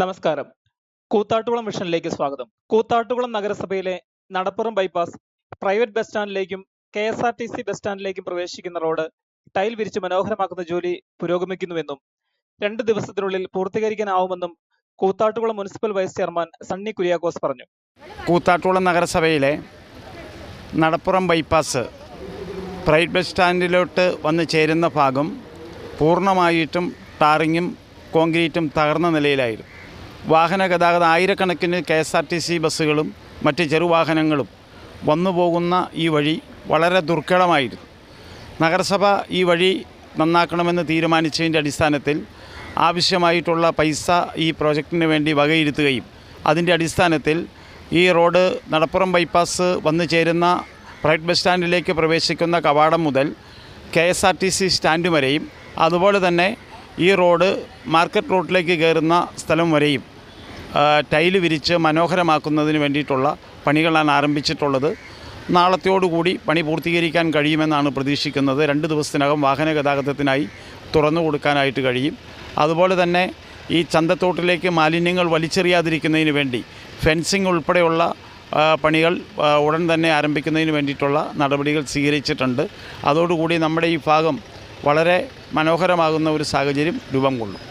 നമസ്കാരം. കൂത്താട്ടുകുളം മിഷനിലേക്ക് സ്വാഗതം. കൂത്താട്ടുകുളം നഗരസഭയിലെ Nadappuram bypass private bus സ്റ്റാൻഡിലേക്കും K S R T C bus സ്റ്റാൻഡിലേക്കും പ്രവേശിക്കുന്ന റോഡ് ടൈൽ വിരിച്ച് മനോഹരമാക്കുന്ന ജോലി പുരോഗമിക്കുന്നുവെന്നും രണ്ട് ദിവസത്തിനുള്ളിൽ പൂർത്തീകരിക്കാനാവുമെന്നും Koothattukulam municipal vice chairman Sunny Kuriakose പറഞ്ഞു. കൂത്താട്ടുകുളം നഗരസഭയിലെ നടപ്പുറം ബൈപ്പാസ് പ്രൈവറ്റ് ബസ് സ്റ്റാൻഡിലോട്ട് വന്ന് ചേരുന്ന ഭാഗം പൂർണമായിട്ടും ടാറിങ്ങും കോൺക്രീറ്റും തകർന്ന നിലയിലായിരുന്നു. വാഹന ഗതാഗതം ആയിരക്കണക്കിന് K S R T C ബസ്സുകളും മറ്റ് ചെറുവാഹനങ്ങളും വന്നു പോകുന്ന ഈ വഴി വളരെ ദുർഘടമായിരുന്നു. നഗരസഭ ഈ വഴി നന്നാക്കണമെന്ന് തീരുമാനിച്ചതിന്റെ അടിസ്ഥാനത്തിൽ ആവശ്യമായിട്ടുള്ള പൈസ ഈ പ്രോജക്റ്റിന് വേണ്ടി വകയിരുത്തുകയും അതിന്റെ അടിസ്ഥാനത്തിൽ ഈ റോഡ് നടപ്പുറം ബൈപ്പാസ് വന്നു ചേരുന്ന പ്രൈറ്റ് ബസ് സ്റ്റാൻഡിലേക്ക് പ്രവേശിക്കുന്ന കവാടം മുതൽ K S R T C stand വരെയും അതുപോലെ തന്നെ ഈ റോഡ് മാർക്കറ്റ് റോഡിലേക്ക് കയറുന്ന സ്ഥലം വരെയും ടൈൽ വിരിച്ച് മനോഹരമാക്കുന്നതിന് വേണ്ടിയിട്ടുള്ള പണികളാണ് ആരംഭിച്ചിട്ടുള്ളത്. നാളത്തെയോടുകൂടി പണി പൂർത്തീകരിക്കാൻ കഴിയുമെന്നാണ് പ്രതീക്ഷിക്കുന്നത്. രണ്ട് ദിവസത്തിനകം വാഹന ഗതാഗതത്തിനായി തുറന്നു കൊടുക്കാനായിട്ട് കഴിയും. അതുപോലെ തന്നെ ഈ ചന്തത്തോട്ടിലേക്ക് മാലിന്യങ്ങൾ വലിച്ചെറിയാതിരിക്കുന്നതിന് വേണ്ടി ഫെൻസിംഗ് ഉൾപ്പെടെയുള്ള പണികൾ ഉടൻ തന്നെ ആരംഭിക്കുന്നതിന് വേണ്ടിയിട്ടുള്ള നടപടികൾ സ്വീകരിച്ചിട്ടുണ്ട്. അതോടുകൂടി നമ്മുടെ ഈ ഭാഗം വളരെ മനോഹരമാകുന്ന ഒരു സാഹചര്യം രൂപം കൊള്ളും.